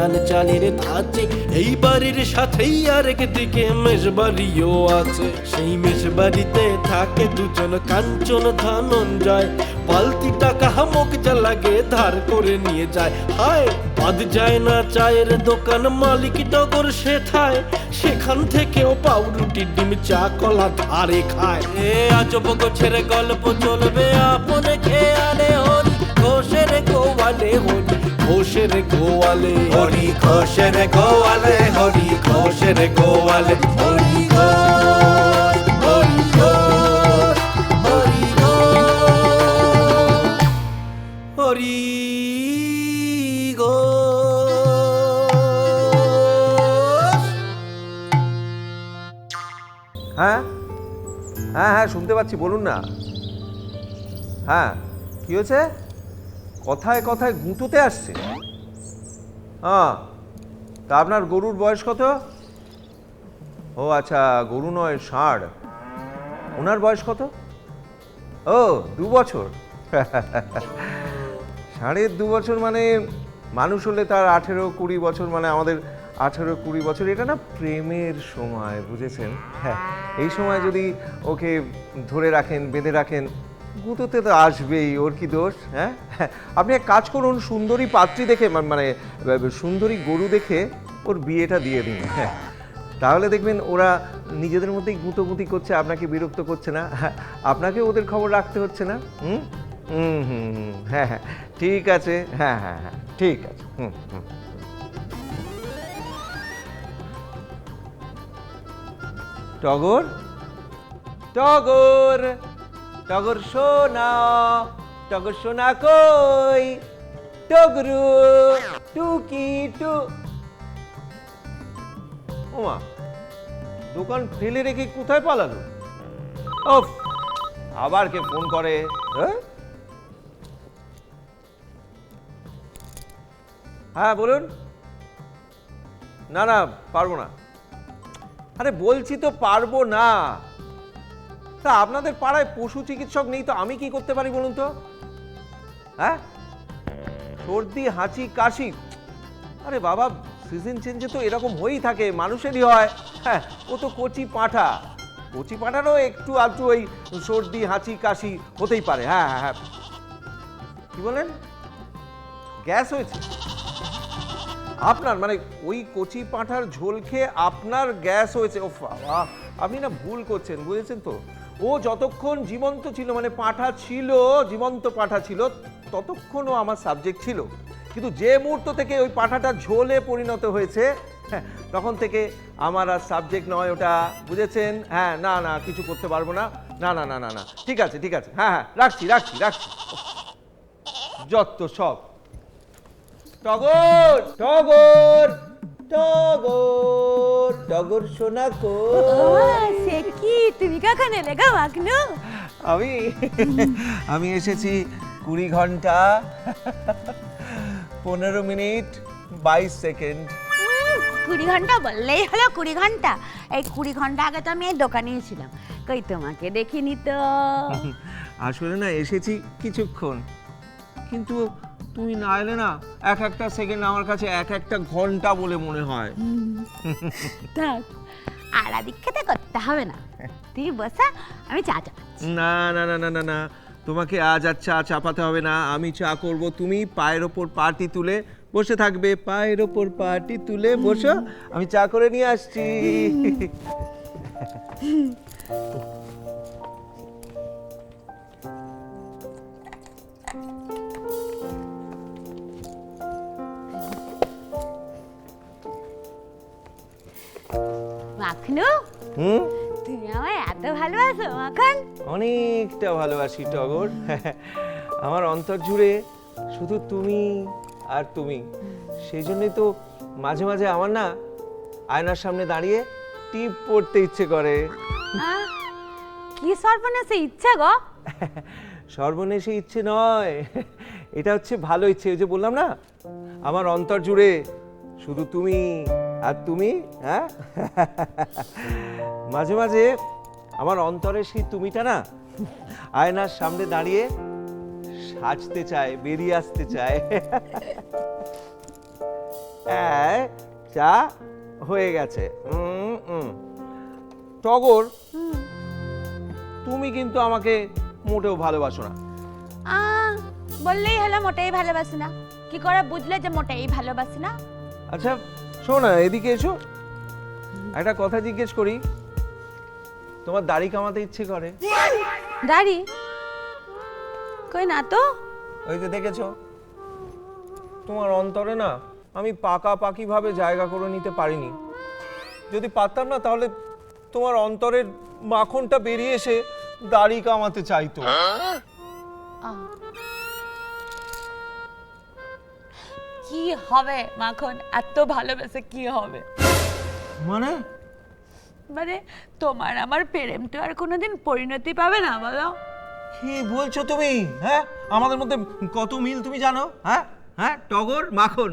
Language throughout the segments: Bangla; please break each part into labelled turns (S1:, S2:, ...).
S1: নানান চালের ধাঁচে এই বাড়ির সাথেই আরেক দিকে মেষবাড়িও আছে। সেই মেষবাড়িতে থাকে দুজন কাঞ্চন ধনঞ্জয়। পালতি টাকা হামক যা লাগে ধার করে নিয়ে যায়। হায়, বাদ যায় না চায়ের দোকান, মালিক টগর সেথায় সেখান থেকেও পাউরুটি, ডিম, চা, কলা ধারে খায়। এ আজব গোছের গল্প চলবে, আপনে খেয়ালে হরি ঘোষের গোয়ালে হরি ঘোষের গোয়ালে
S2: হরি। ঘোষের গোয়ালে হরি ঘোষের গোয়ালে হরি
S3: হ্যাঁ হ্যাঁ হ্যাঁ শুনতে পাচ্ছি বলুন না। হ্যাঁ কি হয়েছে? কথায় কথায় গুঁতোতে আসছে। হ্যাঁ তা আপনার গরুর বয়স কত? ও আচ্ছা গরু নয় ষাঁড়। ওনার বয়স কত? ও দু বছর। ষাঁড়ের দু বছর মানে মানুষ হলে তার আঠেরো কুড়ি বছর মানে আমাদের আঠেরো কুড়ি বছর এটা না প্রেমের সময় বুঝেছেন? হ্যাঁ এই সময় যদি ওকে ধরে রাখেন বেঁধে রাখেন গুঁতোতে তো আসবেই ওর কি দোষ হ্যাঁ? আপনি এক কাজ করুন সুন্দরী পাত্রী দেখে মানে সুন্দরী গরু দেখে ওর বিয়েটা দিয়ে দিন হ্যাঁ? তাহলে দেখবেন ওরা নিজেদের মধ্যেই গুঁতোগুঁতি করছে আপনাকে বিরক্ত করছে না আপনাকে ওদের খবর রাখতে হচ্ছে না হুম হুম হুম, হ্যাঁ হ্যাঁ ঠিক আছে হ্যাঁ হ্যাঁ হ্যাঁ ঠিক আছে হুম হুম। টগর? টগর! টগর সোনা টগর সোনা কই? টগরু, টুকি টু। ওমা, দোকান ফেলে রেখে কোথায় পালালো? আবার কে ফোন করে হ্যাঁ? হ্যাঁ বলুন। না না, পারব না। আরে, বলছি তো পারব না। তা আপনাদের পাড়ায় পশু চিকিৎসক নেই তো আমি কি করতে পারি বলুন তো? হ্যাঁ? সর্দি, হাঁচি, কাশি। আরে বাবা সিজন চেঞ্জে তো এরকম হয়েই থাকে, মানুষেরই হয়। হ্যাঁ ও তো কচি পাঁঠা। কচি পাঁঠারও একটু আধটু ওই সর্দি, হাঁচি, কাশি হতেই পারে। হ্যাঁ হ্যাঁ হ্যাঁ। কি বলেন? গ্যাস হয়েছে? আপনার মানে ওই কচি পাঁঠার ঝোল খেয়ে আপনার গ্যাস হয়েছে। ও আপনি না ভুল করছেন, বুঝেছেন তো? ও যতক্ষণ জীবন্ত ছিল মানে পাঁঠা ছিল জীবন্ত পাঁঠা ছিল ততক্ষণও আমার সাবজেক্ট ছিল। কিন্তু যে মুহূর্ত থেকে ওই পাঁঠাটা ঝোলে পরিণত হয়েছে হ্যাঁ, তখন থেকে আমার আর সাবজেক্ট নয় ওটা বুঝেছেন? হ্যাঁ না না কিছু করতে পারব না। না না না না না ঠিক আছে ঠিক আছে। হ্যাঁ হ্যাঁ রাখছি রাখছি রাখছি। যত সব। টগর টগর টগর টগর সোনা কো
S4: সে কখন এলে গো মাগনু।
S3: আমি আমি এসেছি কুড়ি ঘণ্টা পনেরো মিনিট বাইশ সেকেন্ড।
S4: কুড়ি ঘণ্টা বললেই হলো কুড়ি ঘণ্টা। এই কুড়ি ঘণ্টা আগে তো আমি এই দোকানেই ছিলাম। কই তোমাকে দেখিনি তো?
S3: আসলে না এসেছি কিছুক্ষণ। কিন্তু তুমি না এলে না এক একটা সেকেন্ড আমার কাছে এক একটা ঘণ্টা বলে মনে হয়।
S4: থাক। আর দীক্ষাতে করতে হবে না। তুই বসা আমি চা চা
S3: না না না না না না। তোমাকে আজ আর চা চাপাতে হবে না। আমি চা করব তুমি পায়ের ওপর পার্টি তুলে বসে থাকবে। পায়ের ওপর পার্টি তুলে বসো। আমি চা করে নিয়ে আসছি।
S4: মাখনু
S3: হুম?
S4: তুমি আমায় এত ভালোবাসো মাখন।
S3: অনেকটা ভালোবাসি টগর। আমার অন্তর জুড়ে শুধু তুমি আর তুমি। সেই জন্যই তো মাঝে মাঝে আমার না আয়নার সামনে দাঁড়িয়ে টিপ পড়তে ইচ্ছে করে।
S4: কি সর্বনাশে ইচ্ছা গো।
S3: সর্বনেশে ইচ্ছে নয়। এটা হচ্ছে ভালো ইচ্ছে ওই যে বললাম না? আমার অন্তর জুড়ে শুধু তুমি আর তুমি হ্যাঁ? মাঝে মাঝে আমার অন্তরে সেই তুমিটা না আয়নার সামনে দাঁড়িয়ে সাজতে চায় বেরিয়ে আসতে চায়। হ্যাঁ চা হয়ে গেছে। উম, উম। টগর তুমি কিন্তু আমাকে মোটেও ভালোবাসো না।
S4: আহ, বললেই হলো মোটেই ভালোবাসি না। কি করে বুঝলে যে মোটেই ভালোবাসি না?
S3: আচ্ছা না এদিকে এসো। একটা কথা জিজ্ঞেস করি তোমার দাড়ি কামাতে ইচ্ছে করে?
S4: দাড়ি? কই না তো?
S3: ওই যে দেখেছ? তোমার অন্তরে না আমি পাকাপাকি ভাবে জায়গা করে নিতে পারিনি। যদি পারতাম না তাহলে তোমার অন্তরের মাখনটা বেরিয়ে এসে দাড়ি কামাতে চাইতো।
S4: কি হবে? মাখন এত ভালোবেসে কি হবে?
S3: মানে?
S4: মানে তোমার আমার প্রেম তো আর কোনোদিন পরিণতি পাবে না বলো।
S3: কি বলছো তুমি? হ্যাঁ? আমাদের মধ্যে কত মিল তুমি জানো? হ্যাঁ? হ্যাঁ? টগর মাখন।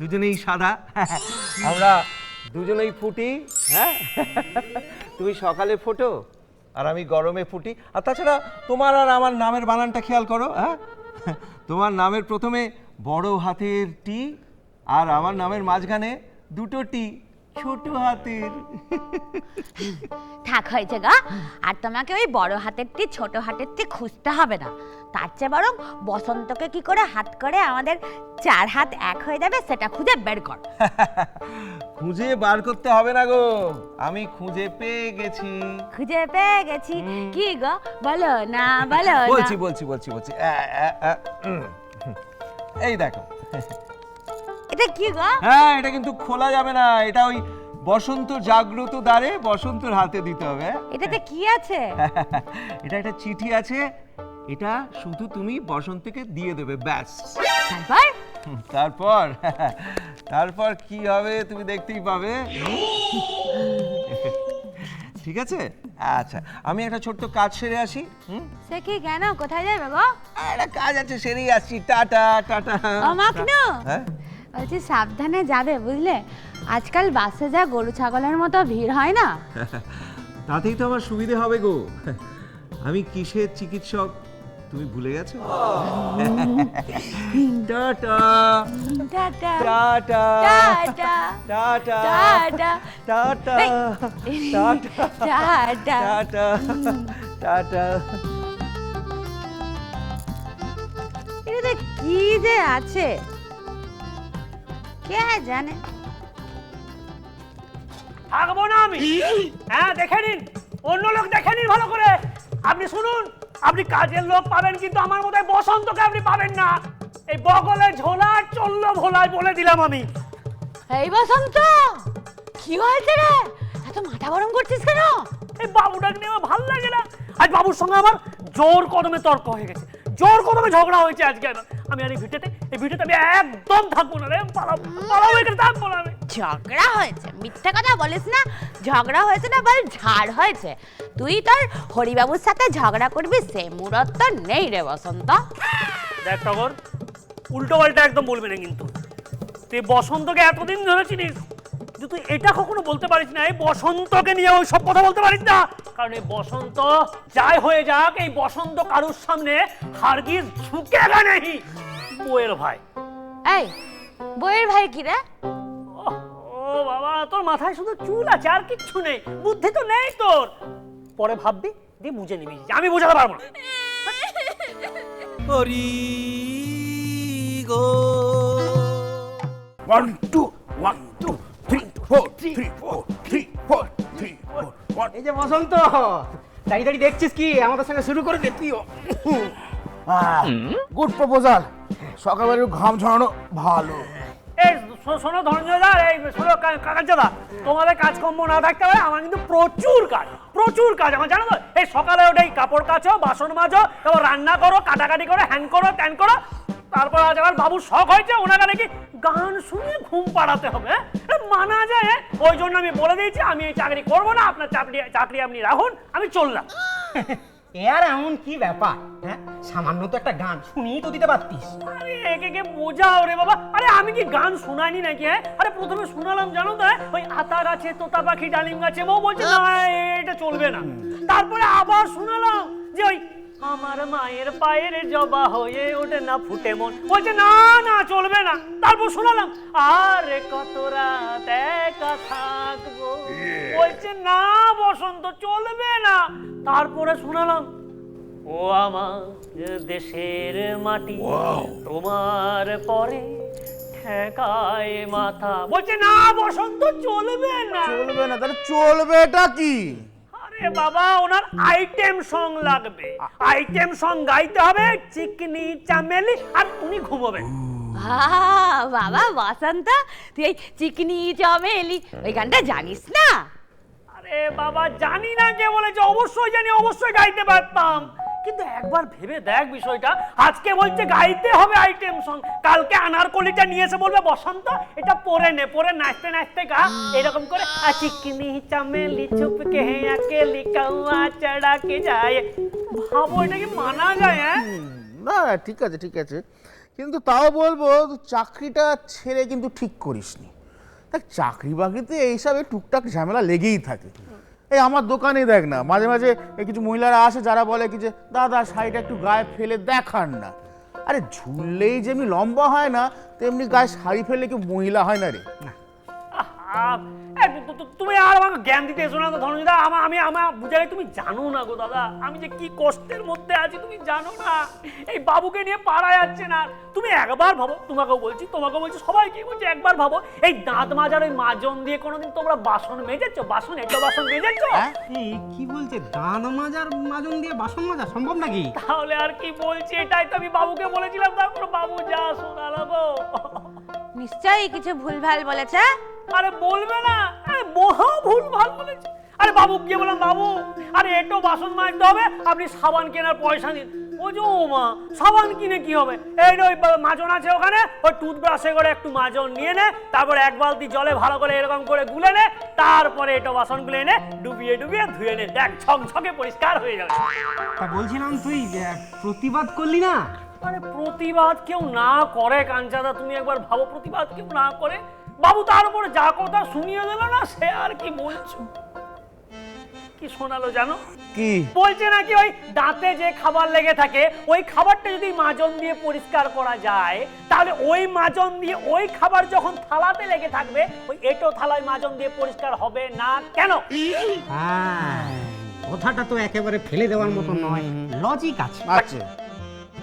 S3: দুজনেই সাদা। আমরা দুজনেই ফুটি হ্যাঁ? তুমি সকালে ফোটো আর আমি গরমে ফুটি। আর তাছাড়া তোমার আর আমার নামের বানানটা খেয়াল করো হ্যাঁ? তোমার নামের প্রথমে বড় হাতের টি আর আমার নামের মাঝখানে দুটো টি ছোট হাতের।
S4: থাক হয়েছে গা আর তোমাকে ওই বড় হাতের টি ছোট হাতের টি খুঁজতে হবে না। তার চেয়ে বরং বসন্তকে কি করে হাত করে আমাদের চার হাত এক হয়ে যাবে সেটা খুঁজে বের কর।
S3: খুঁজে বার করতে হবে না গো আমি খুঁজে পেয়ে গেছি।
S4: খুঁজে পেয়ে গেছি? কি গো? বলো না বলো
S3: বলছি বলছি বলছি বলছি। এই দেখো।
S4: এটা কি গো?
S3: হ্যাঁ এটা কিন্তু খোলা যাবে না। এটা ওই বসন্ত জাগ্রত দ্বারে বসন্তর হাতে দিতে হবে। হ্যাঁ?
S4: এটাতে কি আছে?
S3: এটা একটা চিঠি আছে। এটা শুধু তুমি বসন্তকে দিয়ে দেবে ব্যাস।
S4: তারপর?
S3: তারপর? তারপর কি হবে তুমি দেখতেই পাবে। ঠিক আছে? আচ্ছা আমি একটা ছোট্ট কাজ সেরে আসি হুম?
S4: সে কি কেন? কোথায় যাবে গো?
S3: একটা কাজ আছে সেরেই আসছি। Tata tata.
S4: অমাকনু
S3: হ্যাঁ?
S4: বলছি সাবধানে যাবে বুঝলে? আজকাল বাসে যা গরু ছাগলের মতো ভিড় হয় না?
S3: তাতেই তো আমার সুবিধে হবে গো। আমি কিসের চিকিৎসক? তুমি ভুলে গেছো? Tata.
S4: Tata.
S3: Tata.
S4: Tata.
S3: Tata.
S4: Tata.
S3: Tata. Tata.
S4: Tata.
S3: Tata. Tata.
S4: এটাতে কি যে আছে। কে জানে?
S5: থাকব না আমি হ্যাঁ দেখে নিন। অন্য লোক দেখে নিন ভালো করে। আপনি শুনুন। আপনি কাজের লোক পাবেন কিন্তু আমার মতো বসন্তকে আপনি পাবেন না। এই বগলে ঝোলা চলল ভোলায় বলে দিলাম আমি।
S4: এই বসন্ত কি হয়েছে রে? এত মাথা গরম করছিস কেন?
S5: এই বাবুটাকে নিয়ে আমার ভালো লাগে না। আজ বাবুর সঙ্গে আমার জোর কদমে তর্ক হয়ে গেছে। জোর কদমে ঝগড়া হয়েছে আজকে। আমি আর এই ভিটেতে এই ভিটেতে আমি একদম থাকব না রে। পালাবো পালাবো এখানে থাকব না আমি।
S4: ঝগড়া হয়েছে। মিথ্যা কথা বলিস না ঝগড়া হয়েছে না বল ঝাড় হয়েছে। তুই তোর হরিবাবুর সাথে ঝগড়া করবি সে মুরত তো নেই রে বসন্ত।
S5: দেখ টগর উল্টো পাল্টা একদম বলবি না কিন্তু। তুই বসন্তকে এতদিন ধরে চিনিস যে তুই এটা কখনো বলতে পারিস না এই বসন্তকে নিয়ে ওই সব কথা বলতে পারিস না। কারণ এই বসন্ত যাই হয়ে যাক এই বসন্ত কারুর সামনে হারগিজ ঝুঁকে নেই। বইয়ের ভাই।
S4: এই বইয়ের ভাই কি রে?
S5: তোর মাথায় শুধু চুল আছে আর কিচ্ছু নেই। বুদ্ধি তো নেই তোর। পরে ভাববি দিয়ে বুঝে নিবি। আমি বোঝাতে পারব না।
S1: হরি গো।
S2: One, two, one, two, three, four, three, four, three, four, three, four, one.
S6: এই যে বসন্ত দাঁড়িয়ে দাঁড়িয়ে দেখছিস কি? আমাদের সঙ্গে শুরু করে দে তুইও।
S2: গুড প্রপোজাল সকালবেলা ঘাম ঝরানো ভালো।
S5: শোনো ধনঞ্জয়দার এই শোনো কাকাঞ্চাদা তোমাদের কাজকর্ম না থাকতে পারে, আমার কিন্তু প্রচুর কাজ প্রচুর কাজ, আমার জানো তো, এই সকালে এই কাপড় কাচো, বাসন মাজো, তারপর রান্না করো, কাটাকাটি করো, হ্যান করো, ত্যান করো, তারপর আজ আমার বাবুর শখ হয়েছে, ওনাকে নাকি গান শুনে ঘুম পাড়াতে হবে মানা যায়, ওই জন্য আমি বলে দিয়েছি, আমি এই চাকরি করব না, আপনার চাকরি চাকরি আপনি রাখুন, আমি চললাম।
S6: এ আর এমন কি ব্যাপার? হ্যাঁ? সামান্য তো একটা গান শুনি তো দিতে পারতিস।
S5: আরে একে কে বোঝাও রে বাবা। আরে আমি কি গান শোনাইনি নাকি হ্যাঁ? আরে প্রথমে শোনালাম জানো তো হ্যাঁ? ওই আতা গাছে তোতা পাখি ডালিম গাছে বউ বলছে না এটা চলবে না। তারপরে আবার শোনালাম যে ওই আমার মায়ের পায়ের জবা হয়ে ওঠে না ফুটে মন। বলছে না না চলবে না। তারপর শোনালাম আরে কত রাত একা থাকব? বলছে না বসন্ত চলবে না। তারপরে শোনালাম ও আমার দেশের মাটি তোমার পরে ঠেকায় মাথা। বলছে না বসন্ত চলবে না।
S2: চলবে না তাহলে চলবে এটা কি?
S5: আরে বাবা ওনার আইটেম সং লাগবে। আইটেম সং গাইতে হবে চিকনি চামেলি আর উনি ঘুমোবেন।
S4: বাবা বাসন্তা তুই এই চিকনি চমেলি ওই গানটা জানিস না?
S5: আরে বাবা জানি না কে বলেছে অবশ্যই জানি অবশ্যই গাইতে পারতাম। কিন্তু একবার ভেবে দেখ বিষয়টা। আজকে বলছে গাইতে হবে আইটেম সং কালকে আনারকলিটা নিয়ে এসে বলবে, বসন্ত, এটা পরে নে, পরে নাচতে নাচতে গা। এরকম করে। চিকনি চামেলি চুপকে আকেলি চড়া কে যায়। ভাবো, এটা কি মানা যায় হ্যাঁ?
S2: না, ঠিক আছে ঠিক আছে। কিন্তু তাও বলব, চাকরিটা ছেড়ে কিন্তু ঠিক করিসনি। দেখ চাকরি বাকরিতে এইসবে টুকটাক ঝামেলা লেগেই থাকে। এই আমার দোকানেই দেখ না, মাঝে মাঝে কিছু মহিলারা আসে, যারা বলে কি যে, দাদা, শাড়িটা একটু গায়ে ফেলে দেখান না। আরে ঝুললেই যেমনি লম্বা হয় না, তেমনি গায়ে শাড়ি ফেললে কি মহিলা হয় না রে?
S5: তুমি আর আমাকে জ্ঞান দিতে এসো না তো ধনঞ্জয়দা আমা আমি আমার বুঝালে তুমি জানো না গো দাদা। আমি যে কি কষ্টের মধ্যে আছি তুমি জানো না। এই বাবুকে নিয়ে পারা যাচ্ছে না। তুমি একবার ভাবো তোমাকেও বলছি তোমাকেও বলছি সবাই সবাইকে বলছি একবার ভাবো। এই দাঁত মাজার ওই মাজন দিয়ে কোনোদিন তোমরা বাসন মেজেছো? বাসন এটো বাসন মেজেছো?
S2: হ্যাঁ?
S6: এই কি বলছে? দাঁত মাজার মাজন দিয়ে বাসন মাজা সম্ভব নাকি?
S5: তাহলে আর কি বলছি এটাই তো আমি বাবুকে বলেছিলাম তারপর বাবু যা শোনালো গো।
S4: নিশ্চয়ই কিছু ভুলভাল বলেছে
S5: আরে বলবে না। আরে মহা ভুল ভালো বলেছে। আরে বাবু গিয়ে বললাম বাবু? আরে এটো বাসন মাজতে হবে আপনি সাবান কেনার পয়সা দিন ও যে ও মা সাবান কিনে কি হবে? এই ওই মাজন আছে ওখানে ওই টুথব্রাশে করে একটু মাজন নিয়ে নে তারপর এক বালতি জলে ভালো করে এরকম করে গুলে নে তারপরে এটো বাসনগুলো এনে ডুবিয়ে ডুবিয়ে ধুয়ে নে। দেখ ঝকঝকে পরিষ্কার হয়ে যাবে।
S6: তা বলছিলাম তুই প্রতিবাদ করলি না?
S5: আরে প্রতিবাদ কেউ না করে কাঞ্চাদা তুমি একবার ভাবো প্রতিবাদ কেউ না করে? বাবু তার উপরে যা কথা শুনিয়ে দিল না সে আর কি বলছো? কি শোনালো জানো?
S2: কি?
S5: বলছে নাকি ওই দাঁতে যে খাবার লেগে থাকে ওই খাবারটা যদি মাজন দিয়ে পরিষ্কার করা যায় তাহলে ওই মাজন দিয়ে ওই খাবার যখন থালাতে লেগে থাকবে ওই এটো থালায় মাজন দিয়ে পরিষ্কার হবে না কেন?
S6: হ্যাঁ কথাটা তো একেবারে ফেলে দেওয়ার মতো নয়। লজিক আছে।
S2: আচ্ছা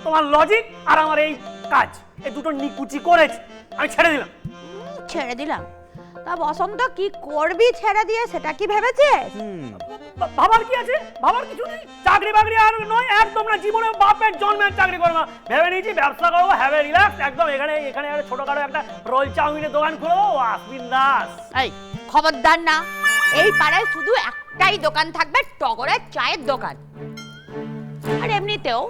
S5: তোমার লজিক আর আমার এই কাজ এই দুটো নিকুচি করেছে আমি ছেড়ে দিলাম।
S4: ছেড়ে দিলাম। তা বসন্ত কি করবি ছেড়ে দিয়ে সেটা কি ভেবেছিস?
S5: বা- ভাবার কি আছে? ভাবার কিছু নেই। চাকরি বাকরি আর নয় একদম না। জীবনে বাপের জন্মের চাকরি করব না। ভেবে নিয়েছি ব্যবসা করব হ্যাভে রিল্যাক্স একদম এখানে এখানে একটা ছোটখাটো একটা রোল চাউমিনের দোকান খুলবো আসবিন দাস
S4: এই খবরদার না। এই পাড়ায় শুধু একটাই দোকান থাকবে টগরের চায়ের দোকান। আর এমনিতেও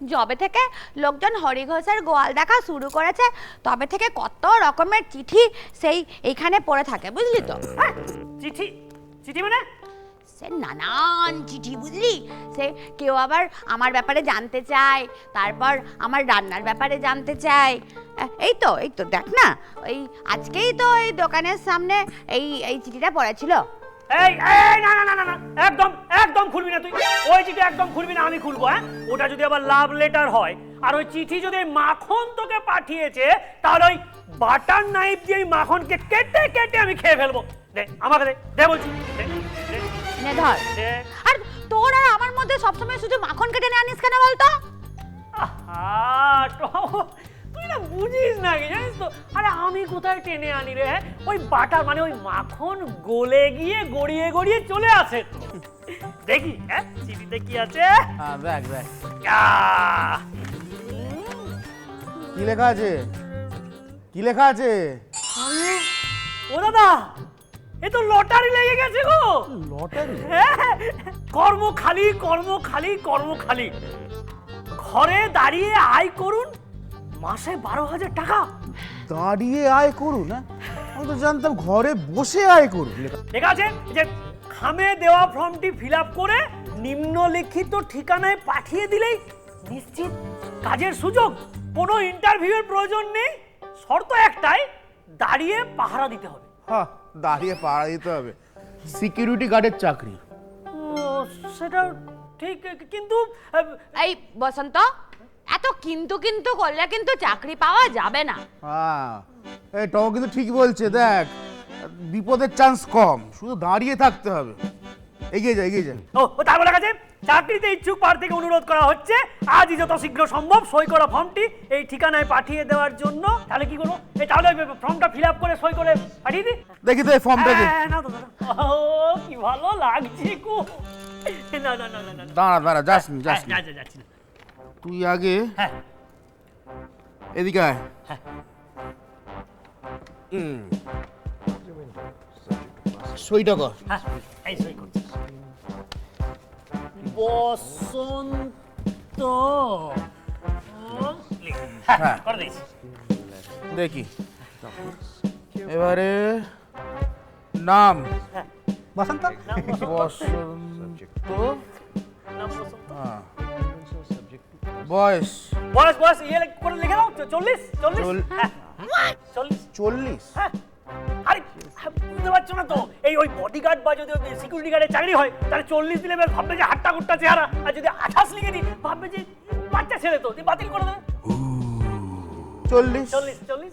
S4: জবে থেকে লোকজন হরিঘোষের গোয়াল দেখা শুরু করেছে তবে থেকে কত রকমের চিঠি সেই এইখানে পড়ে থাকে বুঝলি তো?
S5: হ্যাঁ, চিঠি চিঠি মানে?
S4: সে নানান চিঠি বুঝলি? সে কেউ আবার আমার ব্যাপারে জানতে চায় তারপর আমার রান্নার ব্যাপারে জানতে চায়। এই তো এই তো দেখ না ওই আজকেই তো এই দোকানের সামনে এই এই চিঠিটা পড়েছিল।
S5: এই এই না না না না না একদম একদম খুলবি না তুই। ওই চিঠি একদম খুলবি না আমি খুলবো হ্যাঁ? ওটা যদি আবার লাভ লেটার হয় আর ওই চিঠি যদি মাখন তোকে পাঠিয়েছে তাহলে ওই বাটার নাইফ দিয়ে মাখনকে কেটে কেটে আমি খেয়ে ফেলব। দে আমাকে দে দে বলছি।
S4: নে ধর। আর তোর আর আমার মধ্যে সবসময় শুধু মাখন কেটে নিয়ে আনিস কেন বলতো?
S5: আহা, না বুঝিস না কি জানিস তো? আরে আমি কোথায় টেনে আনি রে হ্যাঁ? ওই বাটার মানে ওই মাখন গলে গিয়ে গড়িয়ে গড়িয়ে চলে আসে দেখি হ্যাঁ? চিঠিতে কি আছে?
S2: হ্যাঁ দেখ দেখ। কি লেখা আছে? কি লেখা আছে?
S5: ও দাদা এ তো লটারি লেগে গেছে গো।
S2: লটারি?
S5: হ্যাঁ, কর্ম খালি কর্ম খালি কর্ম খালি ঘরে দাঁড়িয়ে আয় করুন মাসে বারো হাজার টাকা।
S2: দাঁড়িয়ে আয় করুন না আমি তো জানতাম ঘরে বসে আয় করুন।
S5: ঠিক আছে যে খামে দেওয়া ফর্মটি ফিল আপ করে নিম্নলিখিত ঠিকানায় পাঠিয়ে দিলেই নিশ্চিত কাজের সুযোগ। কোনো ইন্টারভিউয়ের প্রয়োজন নেই। শর্ত একটাই দাঁড়িয়ে পাহারা দিতে হবে।
S2: হ্যাঁ দাঁড়িয়ে পাড়া দিতে হবে। সিকিউরিটি গার্ডের চাকরি।
S5: সেটা ঠিক কিন্তু
S4: এই বসন্ত এত কিন্তু কিন্তু করলে কিন্তু চাকরি পাওয়া যাবে না।
S2: হ্যাঁ এই টম কিন্তু ঠিক বলছে দেখ বিপদের চান্স কম শুধু দাঁড়িয়ে থাকতে হবে। এগিয়ে যা এগিয়ে যা।
S5: ও ও তার বলে গেছে চাকরিতে ইচ্ছুক প্রার্থীকে অনুরোধ করা হচ্ছে আজই যত শীঘ্র সম্ভব সই করা ফর্মটি এই ঠিকানায় পাঠিয়ে দেওয়ার জন্য। তাহলে কি করব? এই তাহলে ফর্মটা ফিল আপ করে সই করে পাঠিয়ে দিই?
S2: দেখি তো এই ফর্মটা দে
S5: হ্যাঁ, তো। ও কি ভালো লাগছে না না না না।
S2: দাঁড়া দাঁড়া যাস নি যাস
S5: হ্যাঁ, যাচ্ছি না।
S2: তুই আগে
S5: হ্যাঁ।
S2: এদিকে আয়।
S5: হ্যাঁ।
S2: হুম। সইটা কর।
S5: হ্যাঁ এই সই বসন্ত হ্যাঁ
S2: হ্যাঁ।
S5: করে দিয়েছি।
S2: দেখি। এবারে নাম।
S6: বসন্ত।
S5: বসন্ত।
S2: বয়স।
S5: বয়স বয়স ইয়ে করে লিখে দাও চল্লিশ চল্লিশ।
S2: চল-
S5: হ্যাঁ চল্লিশ।
S2: চল্লিশ?
S5: হ্যাঁ। আরে হ্যাঁ, বুঝতে পারছ না তো? এই ওই বডিগার্ড বা যদি সিকিউরিটি গার্ডের চাকরি হয় তাহলে চল্লিশ দিলে এবার ভাববে যে হাট্টা গুট্টা চেহারা। আর যদি আঠাশ লিখে দিই ভাববে যে বাচ্চা ছেলে তো বাতিল করে দেবে।
S2: চল্লিশ?
S5: চল্লিশ চল্লিশ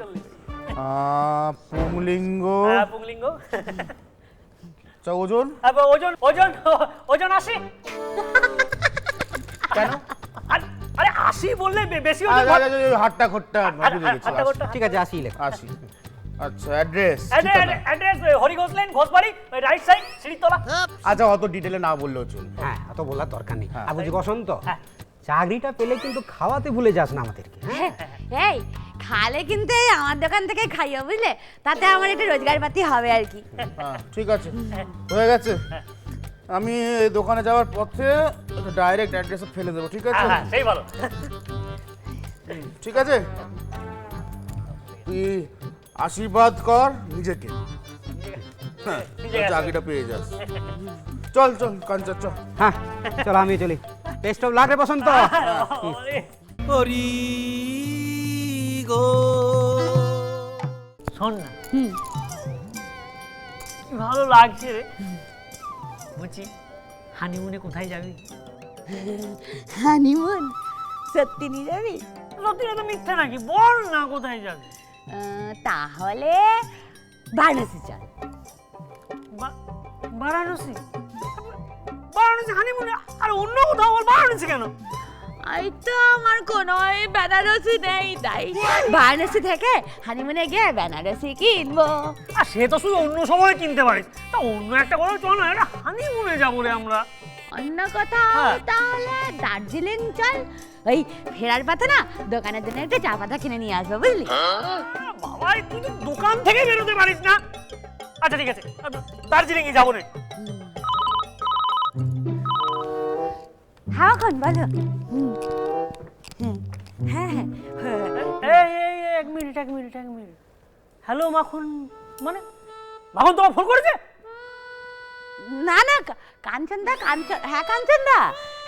S5: চল্লিশ।
S2: আহ, পুংলিঙ্গ।
S5: হ্যাঁ পুংলিঙ্গ।
S2: আচ্ছা, ওজন?
S5: হ্যাঁ, ওজন ওজন ওজন আশি
S2: কেন?
S5: আশি বললে বেশি
S2: হাট্টা খোট্টা
S5: হাট্টা খোট্টা।
S6: ঠিক আছে আসি লেখ
S2: আশি আচ্ছা অ্যাড্রেস
S5: অ্যাড্রেস হরিঘোষ লেন ঘোষবাড়ি রাইট সাইড সিঁড়িতলা।
S2: আচ্ছা অত ডিটেলে না বললেও চলবে।
S6: হ্যাঁ অত বলার দরকার নেই।
S2: হ্যাঁ।
S6: আর বুঝি বসন্ত
S5: হ্যাঁ।
S6: চাকরিটা পেলে কিন্তু খাওয়াতে ভুলে যাস না আমাদেরকে হ্যাঁ?
S4: এই খালে কিন্তু এই আমার দোকান থেকে খাইও বুঝলে? তাতে আমার একটু রোজগার পাতি হবে আর কি।
S2: হ্যাঁ ঠিক আছে। হয়ে গেছে? আমি এই দোকানে যাওয়ার পথে ডাইরেক্ট অ্যাড্রেসে ফেলে দেবো ঠিক আছে?
S5: হ্যাঁ হ্যাঁ সেই ভালো
S2: ঠিক আছে? তুই আশীর্বাদ কর নিজেকে। হ্যাঁ চাকরিটা পেয়ে যাস। চল চল কাঞ্চা চল।
S6: হ্যাঁ চলো আমি চলি। বেস্ট অফ লাক রে বসন্ত
S1: হরি গো।
S5: শোন না। ভালো লাগছে রে। বুঝছি হানিমুনে কোথায় যাবি?
S4: হানিমুন? সত্যি নিয়ে যাবি?
S5: সত্যি তো মিথ্যা নাকি? বল না কোথায় যাবি।
S4: তাহলে বারাণসী চল।
S5: বারাণসী? বারাণসী হানিমুনে? আর অন্য কোথাও বল বারাণসী কেন?
S4: এই তো আমার কোনো বেনারসি নেই তাই। বারাণসী থেকে হানিমুনে গিয়ে বেনারসি কিনবো।
S5: আর সে তো শুধু অন্য সময় কিনতে পারিস তা অন্য একটা কথা চল না এটা হানিমুনে যাব রে আমরা।
S4: অন্য কোথাও
S5: হ্যাঁ।
S4: তাহলে দার্জিলিং চল। ওই ফেরার পথে না দোকানের জন্য একটা চা পাতা কিনে নিয়ে আসব বুঝলি?
S5: বাবা তুই তো দোকান থেকে বেরোতে পারিস না। আচ্ছা ঠিক আছে দার্জিলিং যাব রে।
S4: হ্যাঁ কখন বলো হুম। হুম। হ্যাঁ হ্যাঁ
S5: এই এক মিনিট এক মিনিট এক মিনিট। হ্যালো মাখন মানে? মাখন তোমার ফোন করেছে?
S4: না না কাঞ্চনদা কাঞ্চন হ্যাঁ কাঞ্চনদা।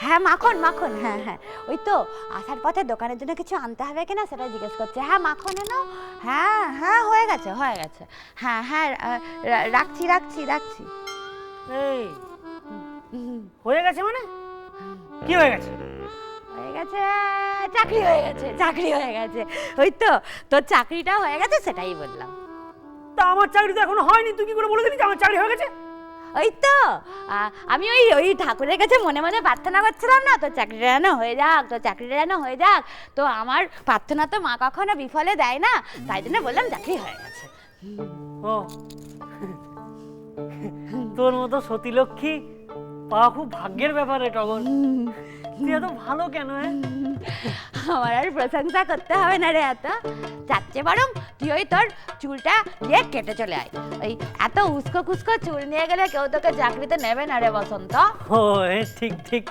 S4: হ্যাঁ মাখন মাখন হ্যাঁ হ্যাঁ। ওই তো আসার পথে দোকানের জন্য কিছু আনতে হবে কিনা সেটা জিজ্ঞেস করছে। হ্যাঁ মাখন এনো হ্যাঁ হ্যাঁ হয়ে গেছে হয়ে গেছে। হ্যাঁ হ্যাঁ রাখছি রাখছি রাখছি।
S5: এই হয়ে গেছে মানে? কি হয়ে গেছে?
S4: হয়ে গেছে চাকরি হয়ে গেছে চাকরি হয়ে গেছে। ওই তো তোর চাকরিটা হয়ে গেছে সেটাই বললাম।
S5: তা আমার চাকরি তো এখনও হয়নি তুই কি করে বলে দিলি যে আমার চাকরি হয়ে গেছে?
S4: ওই তো আমি ওই ওই ঠাকুরের কাছে মনে মনে প্রার্থনা করছিলাম না তোর চাকরিটা যেন হয়ে যাক তোর চাকরিটা যেন হয়ে যাক। তো আমার প্রার্থনা তো মা কখনো বিফলে দেয় না তাই জন্য বললাম চাকরি হয়ে গেছে।
S5: ও। তোর মতো সতীলক্ষ্মী পাওয়া খুব ভাগ্যের ব্যাপার রে টগর তুই এত ভালো কেন হ্যাঁ?
S4: আমার আর প্রশংসা করতে হবে না রে এত। চাচ্ছে বরং তুই ওই তোর চুলটা দিয়ে কেটে চলে আয়। ওই এত উস্কো কুস্কো চুল নিয়ে গেলে কেউ তোকে চাকরিতে নেবে না রে বসন্ত।
S5: ও ঠিক ঠিক।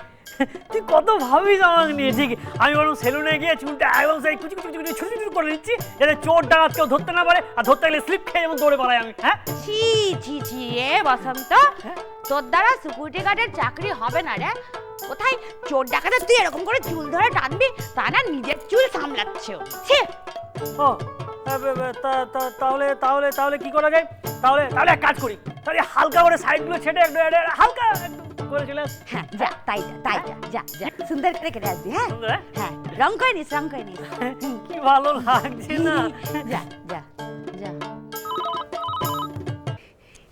S5: তুই কত ভাবিস আমাকে নিয়ে ঠিক। আমি বরং সেলুনে গিয়ে চুলটা একদম সেই কুচি কুচি কুচি ছুটি ছুটি করে নিচ্ছি। যাতে চোর ডাকাত কেউ ধরতে না পারে আর ধরতে গেলে স্লিপ খেয়ে যেমন দৌড়ে পালাই আমি হ্যাঁ?
S4: ছি ছি ছি এ বসন্ত। তোর দ্বারা সিকিউরিটি গার্ডের চাকরি হবে না রে। কোথায়? চোর ডাকাতে তুই এরকম করে চুল ধরে টানবি তা না নিজের চুল সামলাচ্ছে। ছি!
S5: ও তাহলে তাহলে তাহলে কি করা যায়? তাহলে তাহলে এক কাজ করি। তাহলে হালকা করে সাইডগুলো ছেটে একটু হালকা করে চলে
S4: হ্যাঁ যা তাই যা তাই যা যা যা। সুন্দর করে কেটে আসবি হ্যাঁ?
S5: হ্যাঁ?
S4: হ্যাঁ রং করে নিস রং করে নিস।
S5: কি ভালো লাগছে না।
S4: যা যা যা।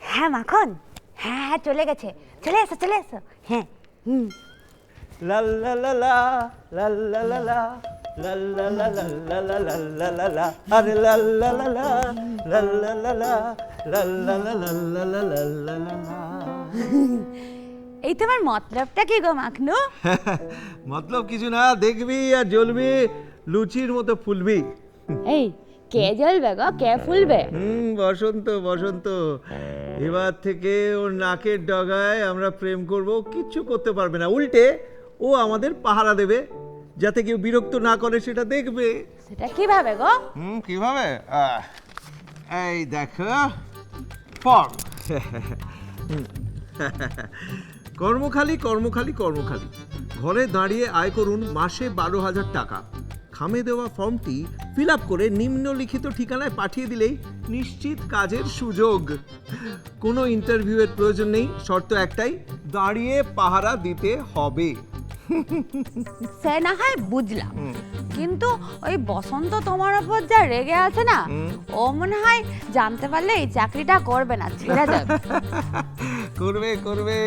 S4: হ্যাঁ মাখন। হ্যাঁ হ্যাঁ চলে গেছে চলে এসো চলে এসো হ্যাঁ হুম
S3: লা লা লা লা লা
S4: এই তোমার মতলবটা কি গো মাখনু
S3: মতলব কিছু না দেখবি আর জ্বলবি লুচির মতো ফুলবি
S4: এই কে জ্বলবে গো কে ফুলবে?
S3: হুম বসন্ত বসন্ত। এবার থেকে ওর নাকের ডগায় আমরা প্রেম করব ও কিচ্ছু করতে পারবে না। উল্টে ও আমাদের পাহারা দেবে যাতে কেউ বিরক্ত না করে সেটা দেখবে।
S4: সেটা কীভাবে গো?
S3: হুম কীভাবে? আহ, এই দেখো ফর্ম কর্মখালি কর্মখালি কর্মখালি। ঘরে দাঁড়িয়ে আয় করুন মাসে বারো হাজার টাকা। খামে দেওয়া ফর্মটি ফিল করে নিম্নলিখিত ঠিকানায় পাঠিয়ে দিলেই নিশ্চিত কাজের সুযোগ। কোনো ইন্টারভিউয়ের প্রয়োজন নেই শর্ত একটাই দাঁড়িয়ে পাহারা দিতে হবে।
S4: সে না হয় বুঝলাম। কিন্তু ওই বসন্ত তোমার ওপর যা রেগে আছে না ও মনে হয় জানতে পারলে এই চাকরিটা করবে না। ছেড়ে দেবে।
S3: করবে করবে।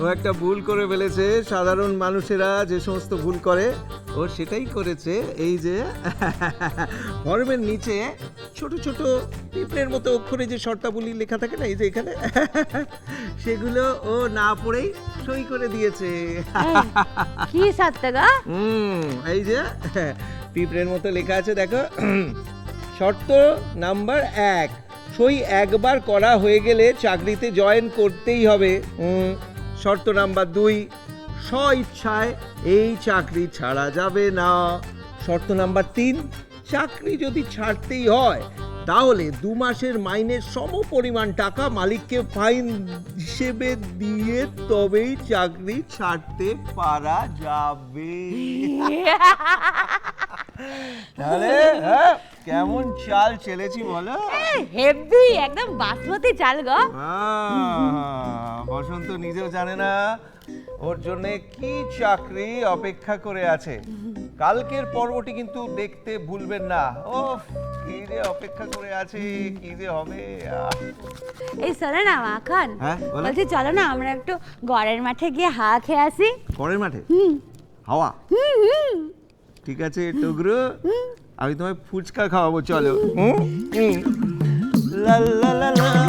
S3: ও একটা ভুল করে ফেলেছে। সাধারণ মানুষেরা যে সমস্ত ভুল করে ও সেটাই করেছে। এই যে ফর্মের নিচে ছোট ছোট পিঁপড়ের মতো অক্ষরে যে শর্তাবলী লেখা থাকে না এই যে এখানে সেগুলো ও না পড়েই সই করে দিয়েছে।
S4: কি সত্য গো?
S3: হুম এই যে পিঁপড়ের মতো লেখা আছে দেখো। শর্ত নাম্বার এক। সই একবার করা হয়ে গেলে চাকরিতে জয়েন করতেই হবে। শর্ত নাম্বার দুই স্ব ইচ্ছায় এই চাকরি ছাড়া যাবে না। শর্ত নাম্বার তিন, চাকরি যদি ছাড়তেই হয় তাহলে দু মাসের মাইনের সম পরিমাণ টাকা মালিককে ফাইন হিসেবে দিয়ে তবেই চাকরি ছাড়তে পারা যাবে। তাহলে হ্যাঁ কেমন চাল চেলেছি বলো?
S4: হেভি একদম বাসমতি চাল গো।
S3: বসন্ত নিজেও জানে না ওর জন্য কি চাকরি অপেক্ষা করে আছে। কালকের পর্বটি কিন্তু দেখতে ভুলবেন না। ও কি যে অপেক্ষা করে আছে কি যে হবে
S4: এই শোনো না মাখন
S3: হ্যাঁ, বলো।
S4: বলছি চলো না আমরা একটু গড়ের মাঠে গিয়ে হাওয়া খেয়ে আসি।
S3: পরের মাঠে? হাওয়া? হুম হুম। ঠিক আছে টুকরো। আমি তোমায় ফুচকা খাওয়াবো চলো। হুম? হুম। লা লা লা লা।